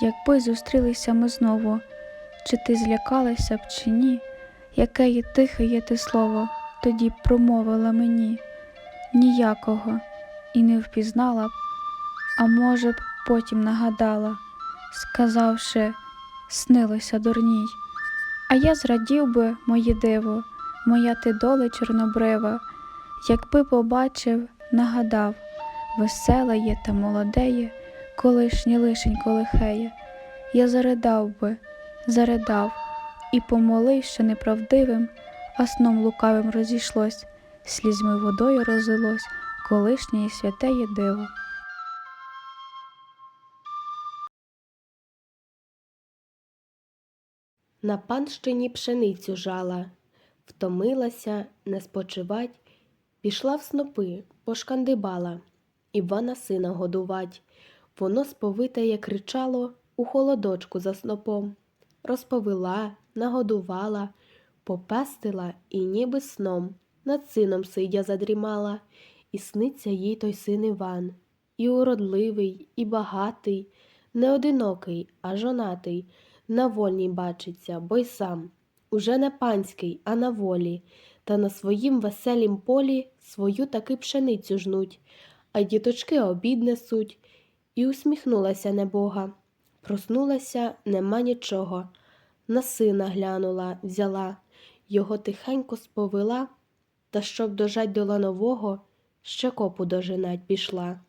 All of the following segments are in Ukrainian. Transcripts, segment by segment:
Якби зустрілися ми знову, чи ти злякалася б, чи ні, яке є тихе є ти слово, тоді промовила мені. Ніякого. І не впізнала б, а може б потім нагадала, сказавши, снилося дурній. А я зрадів би, моє диво, моя ти доле чорнобрива, якби побачив, нагадав, веселе є та молодеє, колишнє лишенько лихеє, я заридав би, заридав, і помолив, що неправдивим, а сном лукавим розійшлось, слізьми водою розлилось, колишнє і святеє диво. На панщині пшеницю жала, втомилася не спочивать, пішла в снопи, пошкандибала, Івана сина годувать. Воно сповитеє кричало у холодочку за снопом, розповела, нагодувала, попестила і ніби сном над сином сидя задрімала, і сниться їй той син Іван, і уродливий, і багатий, не одинокий, а жонатий, на вольній бачиться, бо й сам, уже не панський, а на волі, та на своїм веселім полі свою таки пшеницю жнуть, а діточки обід несуть. І усміхнулася небога. Проснулася, нема нічого. На сина глянула, взяла, його тихенько сповела, та щоб дожать до ланового, ще копу дожинать пішла.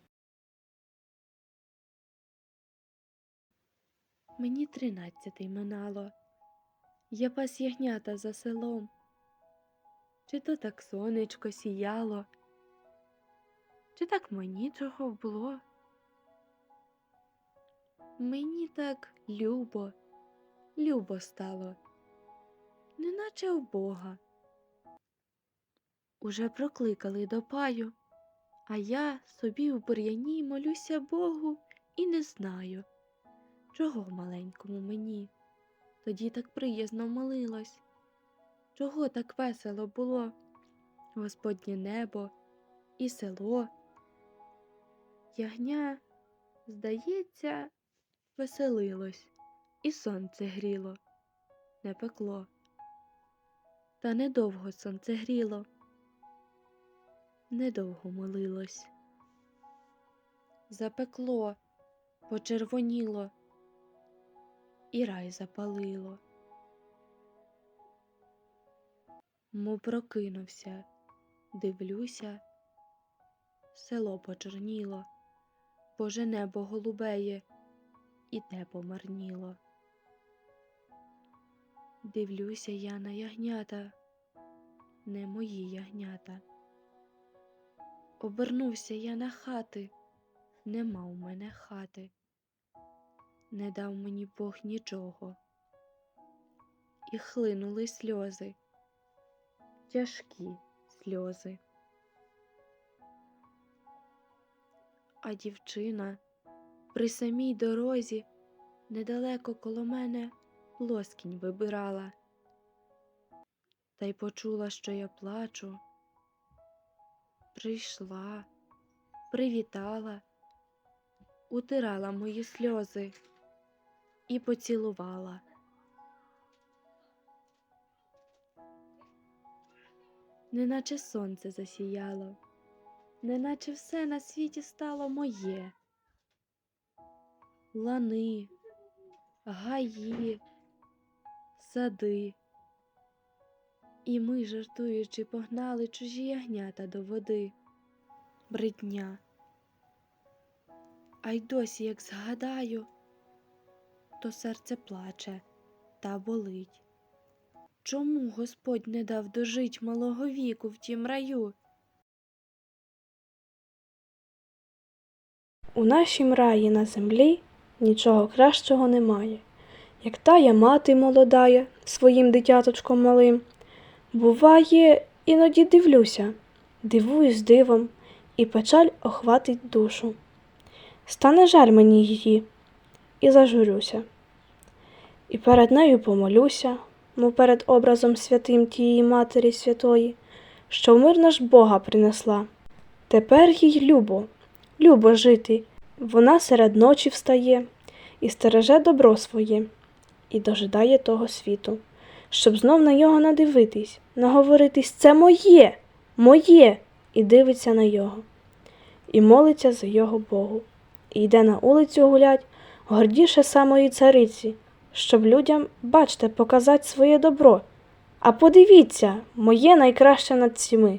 Мені тринадцятий минало. Я пас ягнята за селом. Чи то так сонечко сіяло, чи так мені чого було? Мені так любо, любо стало, неначе в Бога. Уже прокликали до паю, а я собі в бур'яні молюся Богу і не знаю, чого маленькому мені. Тоді так приязно молилось, чого так весело було, Господнє небо і село. Ягня, здається, веселилось, і сонце гріло, не пекло. Та недовго сонце гріло, недовго молилось. Запекло, почервоніло, і рай запалило. Му прокинувся, дивлюся, село почорніло, боже небо голубеє, і те помарніло. Дивлюся я на ягнята, не мої ягнята. Обернувся я на хати, нема у мене хати, не дав мені Бог нічого. І хлинули сльози, тяжкі сльози. А дівчина при самій дорозі недалеко коло мене лоскінь вибирала. Та й почула, що я плачу. Прийшла, привітала, утирала мої сльози і поцілувала. Неначе сонце засіяло, неначе все на світі стало моє. Лани, гаї, сади. І ми, жартуючи, погнали чужі ягнята до води. Бридня. А й досі, як згадаю, то серце плаче та болить. Чому Господь не дав дожить малого віку в тім раю? У нашім раї на землі нічого кращого немає, як тая мати молодая своїм дитяточком малим. Буває, іноді дивлюся, дивуюсь дивом, і печаль охватить душу. Стане жаль мені її, і зажурюся. І перед нею помолюся, мов перед образом святим тієї Матері Святої, що в мир наш Бога принесла. Тепер їй любо, любо жити. Вона серед ночі встає і стереже добро своє, і дожидає того світу, щоб знов на його надивитись, наговоритись це моє, моє, і дивиться на його, і молиться за його Богу, і йде на улицю гулять, гордіше самої цариці, щоб людям, бачте, показать своє добро. А подивіться, моє найкраще над всіми.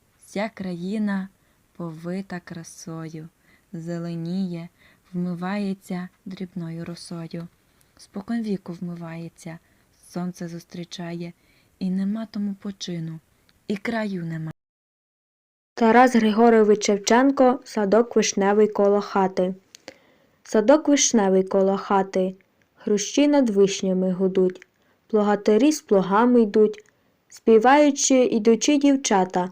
вся країна повита красою, зеленіє, вмивається дрібною росою. Спокон віку вмивається, сонце зустрічає, і нема тому почину, і краю нема. Тарас Григорович Шевченко Садок вишневий коло хати. Садок вишневий коло хати, хрущі над вишнями гудуть, плугатарі з плугами йдуть, співаючи ідучі дівчата,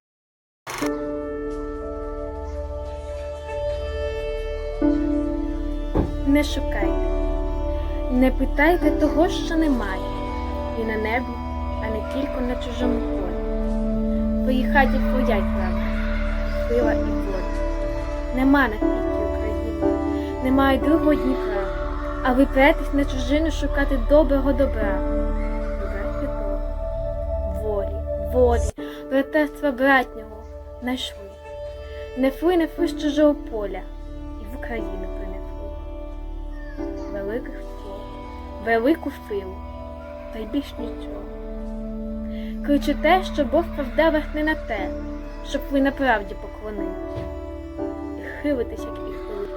Не шукайте, не питайте того, що немає, і на небі, а не тільки на чужому полі. В твоїй хаті ходять правда, сила і воля. Нема на світі України, немає другого Дніпра, а ви претесь на чужину шукати доброго добра. Волі, волі, братерства братнього знайшли. Не фуй, не фуй з чужого поля, і в Україну великих слов, велику силу, та й більш нічого. Кричите, що Бог правдавих не на те, щоб ви на правді поклонились. І хилитесь, як і хили,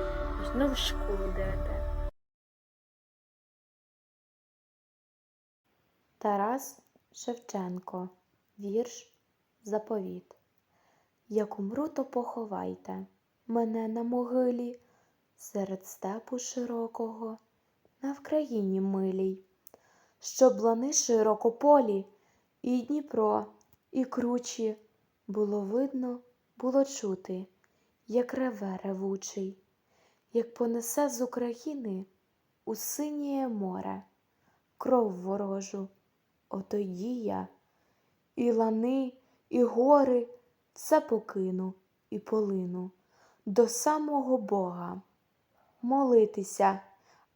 і знову шкуру дерете. Тарас Шевченко. Вірш Заповіт. Як умру, то поховайте мене на могилі серед степу широкого, на Вкраїні милій, щоб лани широкополі, і Дніпро, і кручі було видно, було чути, як реве ревучий, як понесе з України у синє море кров ворожу. Отоді я і лани, і гори все покину і полину до самого Бога молитися,